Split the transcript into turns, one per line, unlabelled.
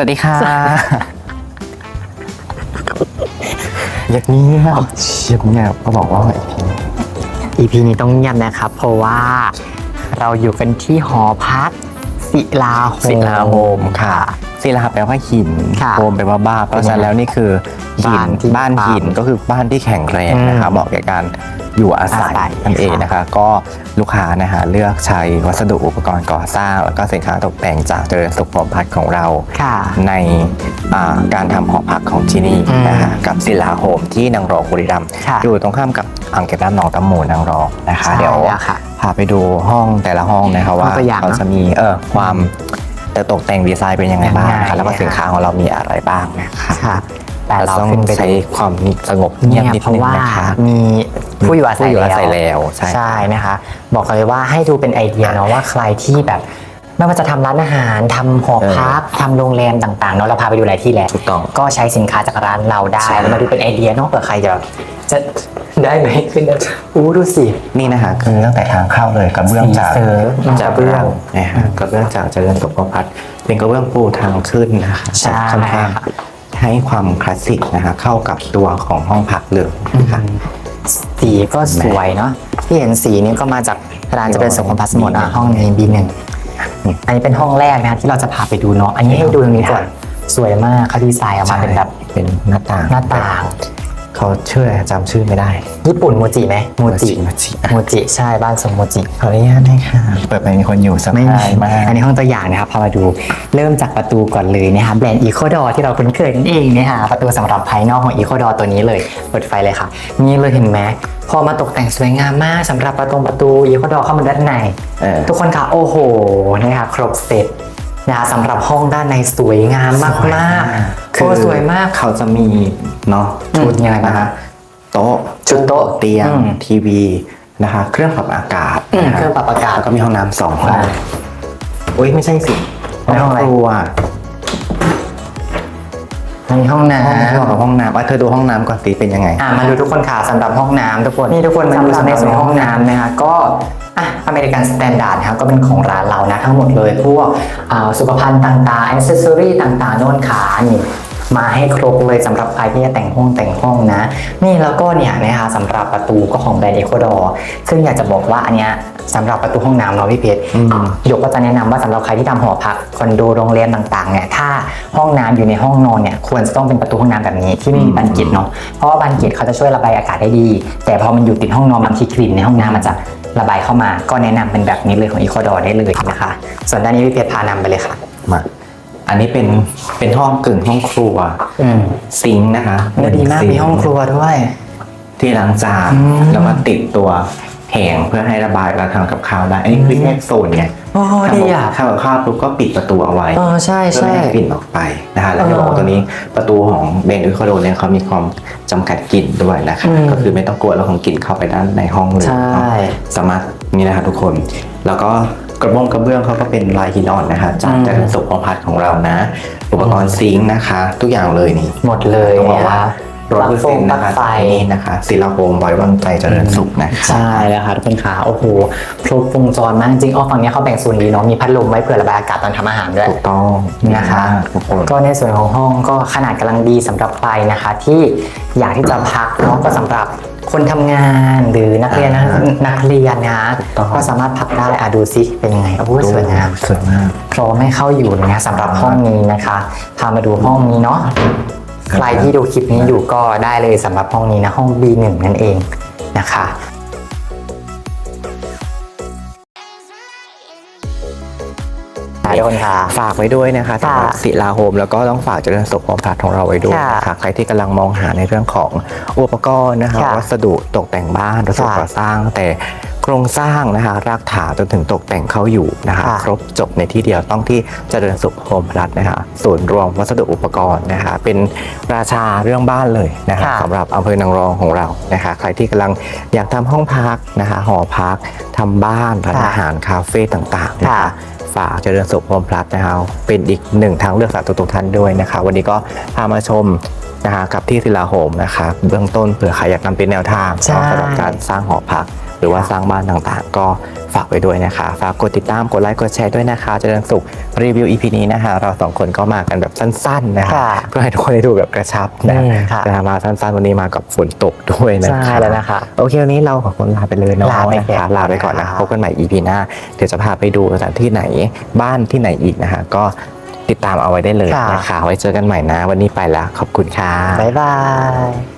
สวัสดีค่ะ อย่างนี้ครับเชียบเนี่ยก็บอกว่า
EP นี้ต้องเงียบนะครับ เพราะว่าเราอยู่กันที่หอพักศิลาโฮม
ศิลาโฮมค่ะ ศิลาแปลว่าหิน
ค่ะ
โฮมแปลว่าบ้านเพราะฉะนั้นแล้วนี่คือหิน
บ้านที่
บ้าน
ปั๊ม
หินก็คือบ้านที่แข็งแรงนะคะ
อืม
เหมาะแก่การ อยู่อาศัย
อาศัย
นั่นเอง
ค่ะ
นะคะก็ลูกค้านะคะเลือกใช้วัสดุอุปกรณ์ก่อสร้าง แล้วก็สินค้าตกแต่งจากเจริญสุขพรหมพัฒน์ของเรา
ค่ะ
ในอ่าการทำหอพักของที่นี่
อืม
นะคะกับศิลาโฮมที่นางรองบุรีรัมย์
ค่ะ
อยู่ตรงข้ามกับอ่างเก็บน้ำหนองตำมูนางรองนะคะ
ใช่
เดี๋ยว
แล้วค่ะ
พาไปดูห้องแต่ละห้องนะคะว่า
ห้องตัวอย่าง
เขา
เนอะ
จะมีเออความแต่ตกแต่งดีไซน์เป็นยังไงบ้าง
ยังไง
นะคะแล้วก็
นะคะ
สินค้าของเรามีอะไรบ้างนะคะ
ค่ะ แต่เรา
ต้อง
ขึ้นไป
ใช้ความสงบ
เงี
เงี
ย
ย
บบ
นิด
เพราะ
นึง
ว่า
นะคะ
มีผู้อยู่อาศั
ผู้
ย
อยู่อาศัยแล้วใช่
ใช่นะคะ บอกเลยว่าให้ดูเป็นไอเดียเนาะว่าใครที่แบบไม่ว่าจะทำร้านอาหารทำหอพักทำโรงแรมต่างๆเนาะเราพาไปดูหลายที่แหละ
ถูกต้อง
ก็ใช้สินค้าจากร้านเราได้
ใช่
แล้วมาดูเป็นไอเดียเนาะเผื่อใครจะจะได้ไหมขึ้นได้อู้ดูสิ
นี่นะคะคือตั้งแต่ทางเข้าเลยกระเบื้องจาก
สีเสริม
จากเบื้องนะฮะกระเบื้องจากเจริญสุขพรหมพัฒน์เป็นกระเบื้องปูทางขึ้นนะคะ
ใช่
ค่อนข้าง ให้ความคลาสสิกนะคะเข้ากับตัวของห้องพักเลยนะคะ
สีก็สวยเนาะที่เห็นสีนี้ก็มาจากร้านจะเป็นสุขภาพสมุทรอะห้องในบีหนึ่งอันนี้เป็นห้องแรกนะที่เราจะพาไปดูเนาะอันนี้ให้ดูตรงนี้ก่อนสวยมากเขาดีไซน์ออกมาเป็นแบบ
เป็นหน้าต่าง
หน้าต่าง
เขาเชื่อจำชื่อไม่ได้
ญี่ปุ่นโมจิไหมโมจิ
โมจิ
โมจิใช่บ้านทรงโมจิ
ขออนุญาตได้ค่ะ เปิดไปมีคนอยู่ส
ไม่
บายมาก
อันนี้ห้องตัวอย่างนะครับพามาดูเริ่มจากประตูก่อนเลยนะครับแบรนด์อีโคดอที่เราคุ้นเคยนั่นเองนะฮะประตูสำหรับภายนอกของอีโคดอตัวนี้เลยเปิดไฟเลยค่ะนี่เลยเห็นไหมพอมาตกแต่งสวยงามมากสำหรับประตูประตูอีโคดอเข้ามาด้านใน
เออ
ทุกคนค่ะโอ้โหนะคะครบเซต นะคะสำหรับห้องด้านในสวยงามมากมากๆ
คือ
โอ้สวยมาก
เขาจะมีเนาะ
อืม
ชุด
ยังไงบ้าง
นะคะโต๊ะ
ชุดโต๊ะ
เตียง
อืม
ทีวีนะคะ เครื่องปรับอากาศ
อืม
นะะ
เครื่องปรับอากาศ
แล้วก็มีห้องน้ำสองห้อง
อ่า
อุ้ยไม่ใช่สิ
ในห้องอะไร
ครัว
ในห้องน้
ห้องครัวกับำห้องน้ำว่าเธอดูห้องน้ำก่อนสิเป็นยังไง
อะมาดูทุกคนค่ะสำหรับห้องน้ำทุกคนนี่ทุกคนมาดูในส่วนของห้องน้ำนะคะก็อะอเมริกันสแตนดาร์ดนะครับก็เป็นของร้านเรานะทั้งหมดเลยพวกอ่าสุขภัณฑ์ต่างๆอิเซสซอรี่ต่างๆโน่นขานี่ มาให้ครบเลยสำหรับใครที่จะแต่งห้องแต่งห้องนะ นี่แล้วก็เนี่ยนะคะสำหรับประตูก็ของแบรนด์เอโคดอซึ่งอยากจะบอกว่าอันเนี้ยสำหรับประตูห้องน้ำเนาะพี่เพชร
อืม
หยกก็จะแนะนำว่าสำหรับใครที่ทำหอพักคอนโดโรงแรมต่างๆเนี่ยถ้าห้องน้ำอยู่ในห้องนอนเนี่ยควรจะต้องเป็นประตูห้องน้ำแบบนี้ที่ไม่มีบานเกล็ดเนาะเพราะว่าบานเกล็ดเขาจะช่วยระบายอากาศได้ดี แต่พอมันอยู่ติดห้องนอนบางทีกลิ่นในห้องน้ำมันจะระบายเข้ามา ก็แนะนำเป็นแบบนี้เลยของอีโคดอได้เลยนะคะ ส่วนด้านนี้พี่เพชรพานำไปเลยค่ะ
มา อันนี้เป็นเป็นห้องกึ่งห้องครัว
อืม
ซิงค์นะคะ
แล้วดีมาก
ซิงค์
มีห้องครัวด้วย
ที่ล้างจาน
อืม
แล้วก็ติดตัวแหงเพื่อให้ระบายเวลาทำกับข้าวได้อันนี้คือแยกโซนไง
โอ้ดีอะ
ทำกับข้าวปุ๊บก็ปิดประตูเอาไว้
เออใช่
เพื่อ
ใช่
ไม่ให้กลิ่นออกไปนะคะแล้ว
เออ
จะบอกว่าตัวนี้ประตูของเบนอุคาโดเนี่ยเขามีความจำกัดกลิ่นด้วยนะคะ
อืม
ก็คือไม่ต้องกลัวเรื่องของกลิ่นเข้าไปด้านในห้องเลย
ใช่
เนาะสามารถนี่นะคะทุกคน แล้วก็ กระบงกระเบื้องเขาก็เป็นลายหินอ่อนนะคะจากเจริญสุขของพัดของเรานะ อุปกรณ์ซิงค์นะคะ ทุกอย่างเลยนี่
หมดเลย
ต้องบอ
นะ
กว่า
คะ
ร้อยเปอร์เซ็นต์
ปลั๊
นะ
ก
คะ
ไฟ
นี่นะคะศิลาโฮมไว้วางใจเจริญสุขนะคะ
ใช่แล้วค่ะทุกคนค่ะโอ้โหครบวงจรมากจริงๆอ๋อฝั่งนี้เขาแบ่งโซนดีเนาะมีพัดลมไว้เผื่อระบายอากาศตอนทำอาหารด้วย
ถูกต้อง
นะคะ
ทุกคน
ก็ในส่วนของห้องก็ขนาดกำลังดีสำหรับใครนะคะ ที่อยากที่จะพักเนาะก็สำหรับคนทำงานหรือนักเรียนนะ
อ่า
นักเรียนนะ
ถูกต้อง
ก็สามารถพักได้อะดูซิเป็นยังไงโอ้โหสวยงาม
สวยมาก
พร้อมให้เข้าอยู่นะสำหรับห้องนี้นะคะพามาดูห้องนี้เนาะ ใครที่ดูคลิปนี้อยู่ก็ได้เลยสำหรับห้องนี้นะห้อง B1 นั่นเองนะคะ ทุกคนค่ะ
ฝากไว้ด้วยนะคะสำหรับ
ค่ะ
ศิลาโฮมแล้วก็ต้องฝากเจริญสุขของผัดของเราไว้ด้วย
ค่ะ
นะคะใครที่กำลังมองหาในเรื่องของอุปกรณ์นะคะ
ค่ะ
วัสดุตกแต่งบ้านวัสดุ
ค่ะ
ก่อสร้างแต่โครงสร้างนะคะรากฐานจนถึงตกแต่งเขาอยู่นะคะ
ค่ะ
ครบจบในที่เดียวต้องที่เจริญสุขโฮมพลัสนะคะศูนย์รวมวัสดุอุปกรณ์นะคะ เป็นราชาเรื่องบ้านเลยนะคะ
ค่ะ
สำหรับอำเภอนางรองของเรานะคะ ใครที่กำลังอยากทำห้องพักนะคะหอพักทำบ้านร้านอาหารคาเฟ่ต่างๆนะคะ
ค่ะ
ฝาเจริญสุขโฮมพลัสนะครับเป็นอีกหนึ่งทางเลือกสำหรับทุกท่านด้วยนะคะวันนี้ก็พามาชมนะคะกับที่ศิลาโฮมนะคะเบื้องต้นเผื่อใครอยากนำเป็นแนวทางสำหรับการสร้างหอพัก หรือว่าสร้างบ้านต่างๆ ก็ฝากไว้ด้วยนะคะ ฝากกดติดตามกดไลค์กดแชร์ด้วยนะคะเจริญสุขรีวิว EP นี้นะคะ เราสองคนก็มากันแบบสั้นๆนะคะ
ค่ะ
เพื่อให้ทุกคนได้ดูแบบกระชับนะ
อืมค่ะ
จะมาสั้นๆวันนี้มากับฝนตกด้วยนะคะ
ใช่แล้วนะคะ
โอเควันนี้เราขอคนลาไปเลยเนาะ
ลาไป
นะ
ก่อ
คะ
น
ลาไปก่อนนะ
ค่ะ
พบกันใหม่ EP หน้าเดี๋ยวจะพาไปดูสถานที่ไหนบ้านที่ไหนอีกนะคะ ก็ติดตามเอาไว้ได้เลย
ค่ะ
นะคะไว้เจอกันใหม่นะ วันนี้ไปแล้วขอบคุณค่ะ
บ๊ายบาย